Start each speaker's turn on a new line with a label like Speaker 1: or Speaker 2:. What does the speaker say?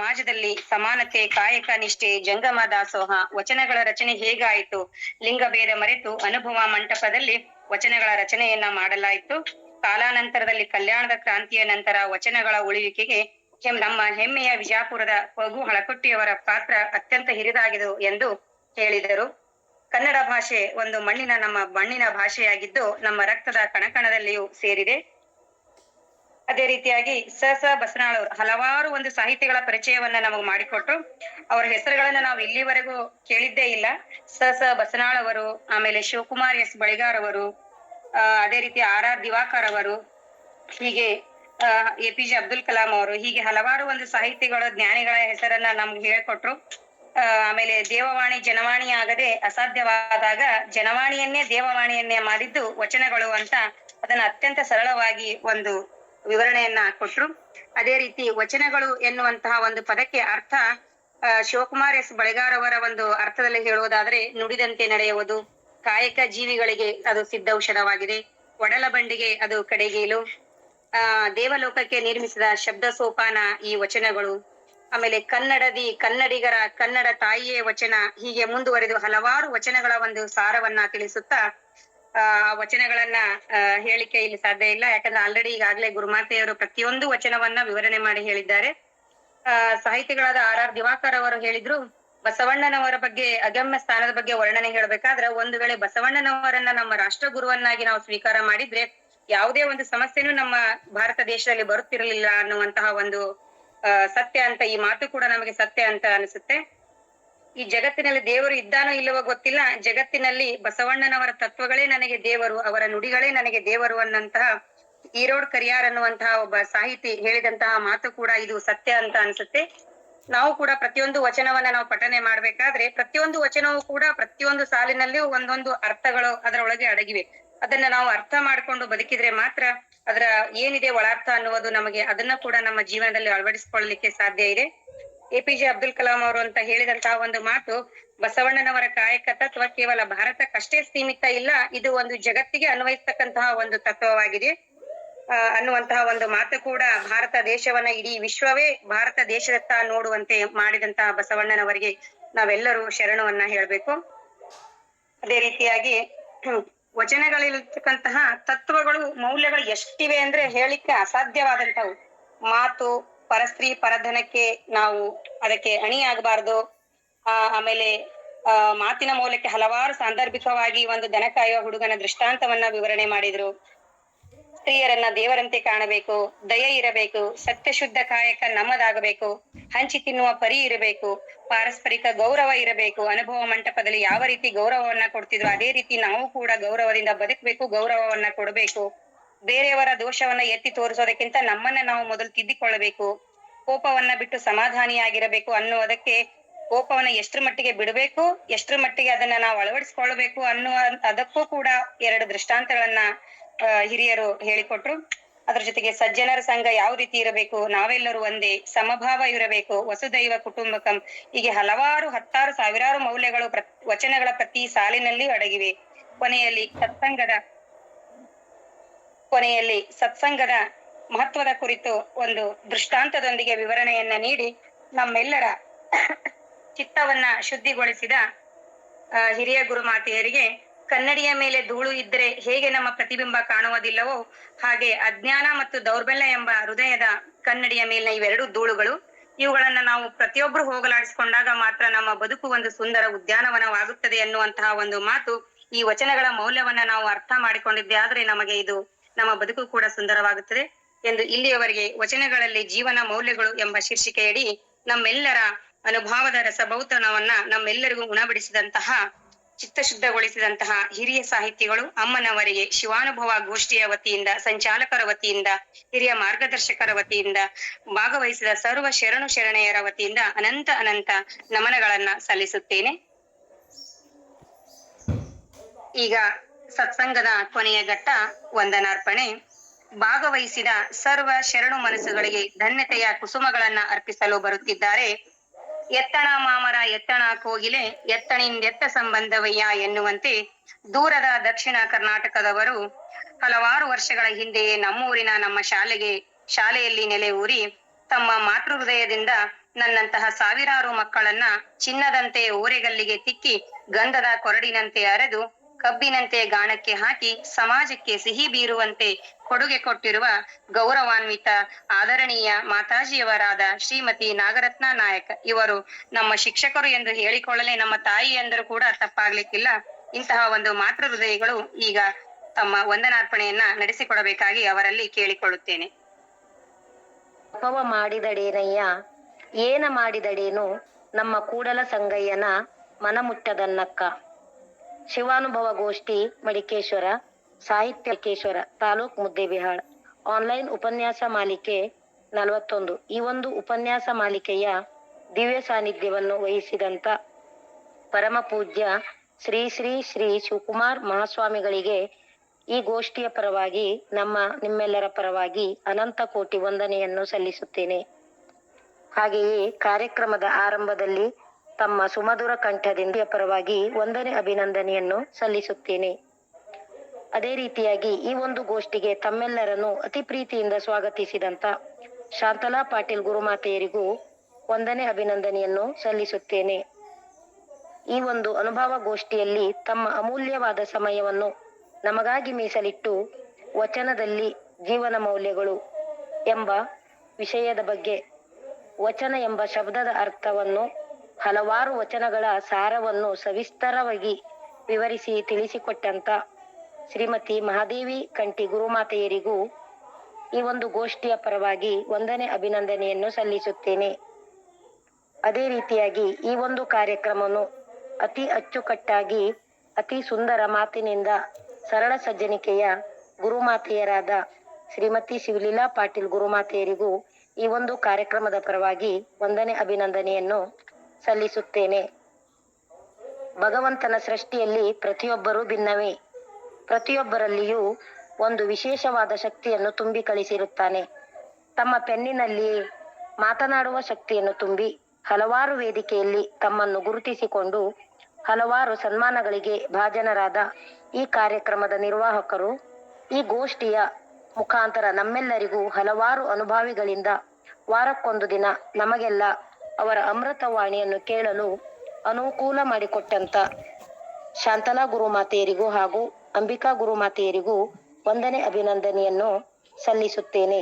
Speaker 1: ಸಮಾಜದಲ್ಲಿ ಸಮಾನತೆ, ಕಾಯಕ ನಿಷ್ಠೆ ಜಂಗಮ ದಾಸೋಹ ವಚನಗಳ ರಚನೆ ಹೇಗಾಯಿತು? ಲಿಂಗಭೇದ ಮರೆತು ಅನುಭವ ಮಂಟಪದಲ್ಲಿ ವಚನಗಳ ರಚನೆಯನ್ನ ಮಾಡಲಾಯಿತು. ಕಾಲಾನಂತರದಲ್ಲಿ ಕಲ್ಯಾಣದ ಕ್ರಾಂತಿಯ ನಂತರ ವಚನಗಳ ಉಳಿವಿಕೆಗೆ ಹೆಮ್- ನಮ್ಮ ಹೆಮ್ಮೆಯ ವಿಜಾಪುರದ ಪಗು ಹಳಕೊಟ್ಟಿಯವರ ಪಾತ್ರ ಅತ್ಯಂತ ಹಿರಿದಾಗಿದೆ ಎಂದು ಹೇಳಿದರು. ಕನ್ನಡ ಭಾಷೆ ಒಂದು ಮಣ್ಣಿನ ನಮ್ಮ ಮಣ್ಣಿನ ಭಾಷೆಯಾಗಿದ್ದು ನಮ್ಮ ರಕ್ತದ ಕಣಕಣದಲ್ಲಿಯೂ ಸೇರಿದೆ. ಅದೇ ರೀತಿಯಾಗಿ ಸ ಸ ಬಸನಾಳ್ ಅವರು ಹಲವಾರು ಒಂದು ಸಾಹಿತ್ಯಗಳ ಪರಿಚಯವನ್ನ ನಮಗೆ ಮಾಡಿಕೊಟ್ರು. ಅವರ ಹೆಸರುಗಳನ್ನ ನಾವು ಇಲ್ಲಿವರೆಗೂ ಕೇಳಿದ್ದೇ ಇಲ್ಲ. ಸ ಸ ಬಸನಾಳ್ ಅವರು ಆಮೇಲೆ ಶಿವಕುಮಾರ್ ಎಸ್ ಬಳಿಗಾರ್ ಅವರು ಆ, ಅದೇ ರೀತಿ ಆರ್ ಆರ್ ದಿವಾಕರ್ ಅವರು ಹೀಗೆ A P J Abdul Kalam ಅವರು ಹೀಗೆ ಹಲವಾರು ಒಂದು ಸಾಹಿತಿಗಳ ಜ್ಞಾನಿಗಳ ಹೆಸರನ್ನ ನಮ್ಗೆ ಹೇಳ್ಕೊಟ್ರು. ಆಮೇಲೆ ದೇವವಾಣಿ ಜನವಾಣಿ ಆಗದೆ ಅಸಾಧ್ಯವಾದಾಗ ಜನವಾಣಿಯನ್ನೇ ದೇವವಾಣಿಯನ್ನೇ ಮಾಡಿದ್ದು ವಚನಗಳು ಅಂತ ಅದನ್ನ ಅತ್ಯಂತ ಸರಳವಾಗಿ ಒಂದು ವಿವರಣೆಯನ್ನ ಕೊಟ್ರು. ಅದೇ ರೀತಿ ವಚನಗಳು ಎನ್ನುವಂತಹ ಒಂದು ಪದಕ್ಕೆ ಅರ್ಥ ಶಿವಕುಮಾರ್ ಎಸ್ ಬಳೆಗಾರ್ ಅವರ ಒಂದು ಅರ್ಥದಲ್ಲಿ ಹೇಳುವುದಾದ್ರೆ, ನುಡಿದಂತೆ ನಡೆಯುವುದು. ಕಾಯಕ ಜೀವಿಗಳಿಗೆ ಅದು ಸಿದ್ಧೌಷಧವಾಗಿದೆ ಒಡಲ ಬಂಡಿಗೆ ಅದು ಕಡೆಗೀಲು. ಆ, ದೇವಲೋಕಕ್ಕೆ ನಿರ್ಮಿಸಿದ ಶಬ್ದ ಸೋಪಾನ ಈ ವಚನಗಳು. ಆಮೇಲೆ ಕನ್ನಡದಿ, ಕನ್ನಡಿಗರ, ಕನ್ನಡ ತಾಯಿಯೇ ವಚನ, ಹೀಗೆ ಮುಂದುವರೆದು ಹಲವಾರು ವಚನಗಳ ಒಂದು ಸಾರವನ್ನ ತಿಳಿಸುತ್ತಾ ಆ, ವಚನಗಳನ್ನ ಹೇಳಿಕೆ ಇಲ್ಲಿ ಸಾಧ್ಯ ಇಲ್ಲ. ಯಾಕಂದ್ರೆ ಆಲ್ರೆಡಿ ಈಗಾಗಲೇ ಗುರುಮಾತೆಯವರು ಪ್ರತಿಯೊಂದು ವಚನವನ್ನ ವಿವರಣೆ ಮಾಡಿ ಹೇಳಿದ್ದಾರೆ. ಆ, ಸಾಹಿತಿಗಳಾದ ಆರ್ ಆರ್ ದಿವಾಕರ್ ಅವರು ಹೇಳಿದ್ರು, ಬಸವಣ್ಣನವರ ಬಗ್ಗೆ, ಅಗಮ್ಯ ಸ್ಥಾನದ ಬಗ್ಗೆ ವರ್ಣನೆ ಹೇಳಬೇಕಾದ್ರೆ, ಒಂದು ವೇಳೆ ಬಸವಣ್ಣನವರನ್ನ ನಮ್ಮ ರಾಷ್ಟ್ರ ಗುರುವನ್ನಾಗಿ ನಾವು ಸ್ವೀಕಾರ ಮಾಡಿದ್ರೆ, ಯಾವುದೇ ಒಂದು ಸಮಸ್ಯೆನೂ ನಮ್ಮ ಭಾರತ ದೇಶದಲ್ಲಿ ಬರುತ್ತಿರಲಿಲ್ಲ ಅನ್ನುವಂತಹ ಒಂದು ಸತ್ಯ ಅಂತ ಈ ಮಾತು ಕೂಡ ನಮಗೆ ಸತ್ಯ ಅಂತ ಅನಿಸುತ್ತೆ. ಈ ಜಗತ್ತಿನಲ್ಲಿ ದೇವರು ಇದ್ದಾನೋ ಇಲ್ಲವೋ ಗೊತ್ತಿಲ್ಲ. ಜಗತ್ತಿನಲ್ಲಿ ಬಸವಣ್ಣನವರ ತತ್ವಗಳೇ ನನಗೆ ದೇವರು, ಅವರ ನುಡಿಗಳೇ ನನಗೆ ದೇವರು ಅನ್ನಂತಹ ಈರೋಡ್ ಕರಿಯಾರ್ ಅನ್ನುವಂತಹ ಒಬ್ಬ ಸಾಹಿತಿ ಹೇಳಿದಂತಹ ಮಾತು ಕೂಡ ಇದು ಸತ್ಯ ಅಂತ ಅನ್ಸುತ್ತೆ. ನಾವು ಕೂಡ ಪ್ರತಿಯೊಂದು ವಚನವನ್ನ ನಾವು ಪಠನೆ ಮಾಡ್ಬೇಕಾದ್ರೆ ಪ್ರತಿಯೊಂದು ವಚನವೂ ಕೂಡ ಪ್ರತಿಯೊಂದು ಸಾಲಿನಲ್ಲಿಯೂ ಒಂದೊಂದು ಅರ್ಥಗಳು ಅದರೊಳಗೆ ಅಡಗಿವೆ. ಅದನ್ನ ನಾವು ಅರ್ಥ ಮಾಡ್ಕೊಂಡು ಬದುಕಿದ್ರೆ ಮಾತ್ರ ಅದರ ಏನಿದೆ ಒಳಾರ್ಥ ಅನ್ನುವುದು ನಮಗೆ ಅದನ್ನ ಕೂಡ ನಮ್ಮ ಜೀವನದಲ್ಲಿ ಅಳವಡಿಸಿಕೊಳ್ಳಲಿಕ್ಕೆ ಸಾಧ್ಯ ಇದೆ. ಎಪಿಜೆ ಅಬ್ದುಲ್ ಕಲಾಂ ಅವರು ಅಂತ ಹೇಳಿದಂತಹ ಒಂದು ಮಾತು ಬಸವಣ್ಣನವರ ಕಾಯಕ ತತ್ವ ಕೇವಲ ಭಾರತಕ್ಕಷ್ಟೇ ಸೀಮಿತ ಇಲ್ಲ, ಇದು ಒಂದು ಜಗತ್ತಿಗೆ ಅನ್ವಯಿಸತಕ್ಕಂತಹ ಒಂದು ತತ್ವವಾಗಿದೆ. ಅನ್ನುವಂತಹ ಒಂದು ಮಾತು ಕೂಡ ಭಾರತ ದೇಶವನ್ನ ಇಡೀ ವಿಶ್ವವೇ ಭಾರತ ದೇಶದತ್ತ ನೋಡುವಂತೆ ಮಾಡಿದಂತಹ ಬಸವಣ್ಣನವರಿಗೆ ನಾವೆಲ್ಲರೂ ಶರಣವನ್ನ ಹೇಳ್ಬೇಕು. ಅದೇ ರೀತಿಯಾಗಿ ವಚನಗಳಿರ್ತಕ್ಕಂತಹ ತತ್ವಗಳು, ಮೌಲ್ಯಗಳು ಎಷ್ಟಿವೆ ಅಂದ್ರೆ ಹೇಳಿಕ್ಕೆ ಅಸಾಧ್ಯವಾದಂತವು ಮಾತು ಪರಸ್ತ್ರೀ ಪರಧನಕ್ಕೆ ನಾವು ಅದಕ್ಕೆ ಅಣಿಯಾಗಬಾರದು. ಆ, ಆಮೇಲೆ, ಆ, ಮಾತಿನ ಮೂಲಕ್ಕೆ ಹಲವಾರು ಸಾಂದರ್ಭಿಕವಾಗಿ ಒಂದು ದನ ಕಾಯುವ ಹುಡುಗನ ದೃಷ್ಟಾಂತವನ್ನ ವಿವರಣೆ ಮಾಡಿದ್ರು. ಸ್ತ್ರೀಯರನ್ನ ದೇವರಂತೆ ಕಾಣಬೇಕು, ದಯೆ ಇರಬೇಕು, ಸತ್ಯಶುದ್ಧ ಕಾಯಕ ನಮ್ಮದಾಗಬೇಕು, ಹಂಚಿ ತಿನ್ನುವ ಪರಿ ಇರಬೇಕು, ಪಾರಸ್ಪರಿಕ ಗೌರವ ಇರಬೇಕು, ಅನುಭವ ಮಂಟಪದಲ್ಲಿ ಯಾವ ರೀತಿ ಗೌರವವನ್ನ ಕೊಡ್ತಿದ್ರು ಅದೇ ರೀತಿ ನಾವು ಕೂಡ ಗೌರವದಿಂದ ಬದುಕಬೇಕು, ಗೌರವವನ್ನ ಕೊಡಬೇಕು. ಬೇರೆಯವರ ದೋಷವನ್ನ ಎತ್ತಿ ತೋರಿಸೋದಕ್ಕಿಂತ ನಮ್ಮನ್ನ ನಾವು ಮೊದಲು ತಿದ್ದಿಕೊಳ್ಳಬೇಕು. ಕೋಪವನ್ನ ಬಿಟ್ಟು ಸಮಾಧಾನಿಯಾಗಿರಬೇಕು ಅನ್ನುವುದಕ್ಕೆ ಕೋಪವನ್ನ ಎಷ್ಟ್ರ ಮಟ್ಟಿಗೆ ಬಿಡಬೇಕು, ಎಷ್ಟರ ಮಟ್ಟಿಗೆ ಅದನ್ನ ನಾವು ಅಳವಡಿಸಿಕೊಳ್ಳಬೇಕು ಅನ್ನುವ ಅದಕ್ಕೂ ಕೂಡ ಎರಡು ದೃಷ್ಟಾಂತಗಳನ್ನ ಹಿರಿಯರು ಹೇಳಿಕೊಟ್ರು. ಅದ್ರ ಜೊತೆಗೆ ಸಜ್ಜನರ ಸಂಘ ಯಾವ ರೀತಿ ಇರಬೇಕು, ನಾವೆಲ್ಲರೂ ಒಂದೇ, ಸಮಭಾವ ಇರಬೇಕು, ವಸುದೈವ ಕುಟುಂಬಕಂ. ಹೀಗೆ ಹಲವಾರು ಹತ್ತಾರು ಸಾವಿರಾರು ಮೌಲ್ಯಗಳು ವಚನಗಳ ಪ್ರತಿ ಸಾಲಿನಲ್ಲಿ ಅಡಗಿವೆ. ಕೊನೆಯಲ್ಲಿ ಸತ್ಸಂಗದ ಕೊನೆಯಲ್ಲಿ ಸತ್ಸಂಗದ ಮಹತ್ವದ ಕುರಿತು ಒಂದು ದೃಷ್ಟಾಂತದೊಂದಿಗೆ ವಿವರಣೆಯನ್ನ ನೀಡಿ ನಮ್ಮೆಲ್ಲರ ಚಿತ್ತವನ್ನ ಶುದ್ಧಿಗೊಳಿಸಿದ ಹಿರಿಯ ಗುರುಮಾತೆಯರಿಗೆ ಕನ್ನಡಿಯ ಮೇಲೆ ಧೂಳು ಇದ್ದರೆ ಹೇಗೆ ನಮ್ಮ ಪ್ರತಿಬಿಂಬ ಕಾಣುವುದಿಲ್ಲವೋ ಹಾಗೆ ಅಜ್ಞಾನ ಮತ್ತು ದೌರ್ಬಲ್ಯ ಎಂಬ ಹೃದಯದ ಕನ್ನಡಿಯ ಮೇಲಿನ ಇವೆರಡು ಧೂಳುಗಳು, ಇವುಗಳನ್ನ ನಾವು ಪ್ರತಿಯೊಬ್ಬರು ಹೋಗಲಾಡಿಸಿಕೊಂಡಾಗ ಮಾತ್ರ ನಮ್ಮ ಬದುಕು ಒಂದು ಸುಂದರ ಉದ್ಯಾನವನವಾಗುತ್ತದೆ ಎನ್ನುವಂತಹ ಒಂದು ಮಾತು ಈ ವಚನಗಳ ಮೌಲ್ಯವನ್ನ ನಾವು ಅರ್ಥ ಮಾಡಿಕೊಂಡಿದ್ದೆ. ಆದ್ರೆ ನಮಗೆ ಇದು ನಮ್ಮ ಬದುಕು ಕೂಡ ಸುಂದರವಾಗುತ್ತದೆ ಎಂದು ಇಲ್ಲಿಯವರೆಗೆ ವಚನಗಳಲ್ಲಿ ಜೀವನ ಮೌಲ್ಯಗಳು ಎಂಬ ಶೀರ್ಷಿಕೆಯಡಿ ನಮ್ಮೆಲ್ಲರ ಅನುಭವದ ರಸಭೌತನವನ್ನ ನಮ್ಮೆಲ್ಲರಿಗೂ ಉಣಬಡಿಸಿದಂತಹ, ಚಿತ್ತಶುದ್ಧಗೊಳಿಸಿದಂತಹ ಹಿರಿಯ ಸಾಹಿತಿಗಳು ಅಮ್ಮನವರಿಗೆ ಶಿವಾನುಭವ ಗೋಷ್ಠಿಯ ವತಿಯಿಂದ, ಸಂಚಾಲಕರ ವತಿಯಿಂದ, ಹಿರಿಯ ಮಾರ್ಗದರ್ಶಕರ ವತಿಯಿಂದ, ಭಾಗವಹಿಸಿದ ಸರ್ವ ಶರಣು ಶರಣೆಯರ ವತಿಯಿಂದ ಅನಂತ ಅನಂತ ನಮನಗಳನ್ನ ಸಲ್ಲಿಸುತ್ತೇನೆ. ಈಗ ಸತ್ಸಂಗದ ಕೊನೆಯ ಘಟ್ಟ ವಂದನಾರ್ಪಣೆ. ಭಾಗವಹಿಸಿದ ಸರ್ವ ಶರಣು ಮನಸ್ಸುಗಳಿಗೆ ಧನ್ಯತೆಯ ಕುಸುಮಗಳನ್ನ ಅರ್ಪಿಸಲು ಬರುತ್ತಿದ್ದಾರೆ. ಎತ್ತಣ ಮಾಮರ ಎತ್ತಣ ಕೋಗಿಲೆ, ಎತ್ತಣಿಂದೆತ್ತ ಸಂಬಂಧವಯ್ಯ ಎನ್ನುವಂತೆ ದೂರದ ದಕ್ಷಿಣ ಕರ್ನಾಟಕದವರು ಹಲವಾರು ವರ್ಷಗಳ ಹಿಂದೆಯೇ ನಮ್ಮೂರಿನ ನಮ್ಮ ಶಾಲೆಗೆ, ಶಾಲೆಯಲ್ಲಿ ನೆಲೆ ಊರಿ ತಮ್ಮ ಮಾತೃ ಹೃದಯದಿಂದ ನನ್ನಂತಹ ಸಾವಿರಾರು ಮಕ್ಕಳನ್ನ ಚಿನ್ನದಂತೆ ಓರೆಗಲ್ಲಿಗೆ ತಿಕ್ಕಿ ಗಂಧದ ಕೊರಡಿನಂತೆ ಅರೆದು ಕಬ್ಬಿನಂತೆ ಗಾಣಕ್ಕೆ ಹಾಕಿ ಸಮಾಜಕ್ಕೆ ಸಿಹಿ ಬೀರುವಂತೆ ಕೊಡುಗೆ ಕೊಟ್ಟಿರುವ ಗೌರವಾನ್ವಿತ, ಆದರಣೀಯ ಮಾತಾಜಿಯವರಾದ ಶ್ರೀಮತಿ ನಾಗರತ್ನ ನಾಯಕ್. ಇವರು ನಮ್ಮ ಶಿಕ್ಷಕರು ಎಂದು ಹೇಳಿಕೊಳ್ಳಲೇ ನಮ್ಮ ತಾಯಿ ಎಂದರೂ ಕೂಡ ತಪ್ಪಾಗ್ಲಿಕ್ಕಿಲ್ಲ. ಇಂತಹ ಒಂದು ಮಾತೃ ಹೃದಯಗಳು ಈಗ ತಮ್ಮ ವಂದನಾರ್ಪಣೆಯನ್ನ ನಡೆಸಿಕೊಡಬೇಕಾಗಿ ಅವರಲ್ಲಿ ಕೇಳಿಕೊಳ್ಳುತ್ತೇನೆ.
Speaker 2: ಅಪವ ಮಾಡಿದಡೇನಯ್ಯ? ಏನ ಮಾಡಿದಡೇನು? ನಮ್ಮ ಕೂಡಲ ಸಂಗಯ್ಯನ ಮನಮುಟ್ಟದನ್ನಕ್ಕ. ಶಿವಾನುಭವ ಗೋಷ್ಠಿ ಮಡಿಕೇಶ್ವರ, ಸಾಹಿತ್ಯ ಮಡಿಕೇಶ್ವರ, ತಾಲೂಕ್ ಮುದ್ದೇಬಿಹಾಳ್ ಆನ್ಲೈನ್ ಉಪನ್ಯಾಸ ಮಾಲಿಕೆ ನಲವತ್ತೊಂದು. ಈ ಒಂದು ಉಪನ್ಯಾಸ ಮಾಲಿಕೆಯ ದಿವ್ಯ ಸಾನ್ನಿಧ್ಯವನ್ನು ವಹಿಸಿದಂತ ಪರಮ ಪೂಜ್ಯ ಶ್ರೀ ಶ್ರೀ ಶ್ರೀ ಶಿವಕುಮಾರ್ ಮಹಾಸ್ವಾಮಿಗಳಿಗೆ ಈ ಗೋಷ್ಠಿಯ ಪರವಾಗಿ, ನಮ್ಮ ನಿಮ್ಮೆಲ್ಲರ ಪರವಾಗಿ ಅನಂತ ಕೋಟಿ ವಂದನೆಯನ್ನು ಸಲ್ಲಿಸುತ್ತೇನೆ. ಹಾಗೆಯೇ ಕಾರ್ಯಕ್ರಮದ ಆರಂಭದಲ್ಲಿ ತಮ್ಮ ಸುಮಧುರ ಕಂಠದಿಂದ ಪರವಾಗಿ ವಂದನೆ ಅಭಿನಂದನೆಯನ್ನು ಸಲ್ಲಿಸುತ್ತೇನೆ. ಅದೇ ರೀತಿಯಾಗಿ ಈ ಒಂದು ಗೋಷ್ಠಿಗೆ ತಮ್ಮೆಲ್ಲರನ್ನು ಅತಿ ಪ್ರೀತಿಯಿಂದ ಸ್ವಾಗತಿಸಿದಂತ ಶಾಂತಲಾ ಪಾಟೀಲ್ ಗುರುಮಾತೆಯರಿಗೂ ವಂದನೆ ಅಭಿನಂದನೆಯನ್ನು ಸಲ್ಲಿಸುತ್ತೇನೆ. ಈ ಒಂದು ಅನುಭವ ಗೋಷ್ಠಿಯಲ್ಲಿ ತಮ್ಮ ಅಮೂಲ್ಯವಾದ ಸಮಯವನ್ನು ನಮಗಾಗಿ ಮೀಸಲಿಟ್ಟು ವಚನದಲ್ಲಿ ಜೀವನ ಮೌಲ್ಯಗಳು ಎಂಬ ವಿಷಯದ ಬಗ್ಗೆ ವಚನ ಎಂಬ ಶಬ್ದದ ಅರ್ಥವನ್ನು ಹಲವಾರು ವಚನಗಳ ಸಾರವನ್ನು ಸವಿಸ್ತರವಾಗಿ ವಿವರಿಸಿ ತಿಳಿಸಿಕೊಟ್ಟಂತ ಶ್ರೀಮತಿ ಮಹಾದೇವಿ ಕಂಠಿ ಗುರುಮಾತೆಯರಿಗೂ ಈ ಒಂದು ಗೋಷ್ಠಿಯ ಪರವಾಗಿ ವಂದನೆ ಅಭಿನಂದನೆಯನ್ನು ಸಲ್ಲಿಸುತ್ತೇನೆ. ಅದೇ ರೀತಿಯಾಗಿ ಈ ಒಂದು ಕಾರ್ಯಕ್ರಮವನ್ನು ಅತಿ ಅಚ್ಚುಕಟ್ಟಾಗಿ, ಅತಿ ಸುಂದರ ಮಾತಿನಿಂದ ಸರಳ ಸಜ್ಜನಿಕೆಯ ಗುರುಮಾತೆಯರಾದ ಶ್ರೀಮತಿ ಶಿವಲೀಲಾ ಪಾಟೀಲ್ ಗುರುಮಾತೆಯರಿಗೂ ಈ ಒಂದು ಕಾರ್ಯಕ್ರಮದ ಪರವಾಗಿ ವಂದನೆ ಅಭಿನಂದನೆಯನ್ನು ಸಲ್ಲಿಸುತ್ತೇನೆ. ಭಗವಂತನ ಸೃಷ್ಟಿಯಲ್ಲಿ ಪ್ರತಿಯೊಬ್ಬರೂ ಭಿನ್ನವೇ. ಪ್ರತಿಯೊಬ್ಬರಲ್ಲಿಯೂ ಒಂದು ವಿಶೇಷವಾದ ಶಕ್ತಿಯನ್ನು ತುಂಬಿ ಕಳಿಸಿರುತ್ತಾನೆ. ತಮ್ಮ ಪೆನ್ನಿನಲ್ಲಿ ಮಾತನಾಡುವ ಶಕ್ತಿಯನ್ನು ತುಂಬಿ ಹಲವಾರು ವೇದಿಕೆಯಲ್ಲಿ ತಮ್ಮನ್ನು ಗುರುತಿಸಿಕೊಂಡು ಹಲವಾರು ಸನ್ಮಾನಗಳಿಗೆ ಭಾಜನರಾದ ಈ ಕಾರ್ಯಕ್ರಮದ ನಿರ್ವಾಹಕರು, ಈ ಗೋಷ್ಠಿಯ ಮುಖಾಂತರ ನಮ್ಮೆಲ್ಲರಿಗೂ ಹಲವಾರು ಅನುಭಾವಿಗಳಿಂದ ವಾರಕ್ಕೊಂದು ದಿನ ನಮಗೆಲ್ಲ ಅವರ ಅಮೃತವಾಣಿಯನ್ನು ಕೇಳಲು ಅನುಕೂಲ ಮಾಡಿಕೊಟ್ಟಂತ ಶಾಂತಲಾ ಗುರುಮಾತೆಯರಿಗೂ ಹಾಗೂ ಅಂಬಿಕಾ ಗುರುಮಾತೆಯರಿಗೂ ವಂದನೆ ಅಭಿನಂದನೆಯನ್ನು ಸಲ್ಲಿಸುತ್ತೇನೆ.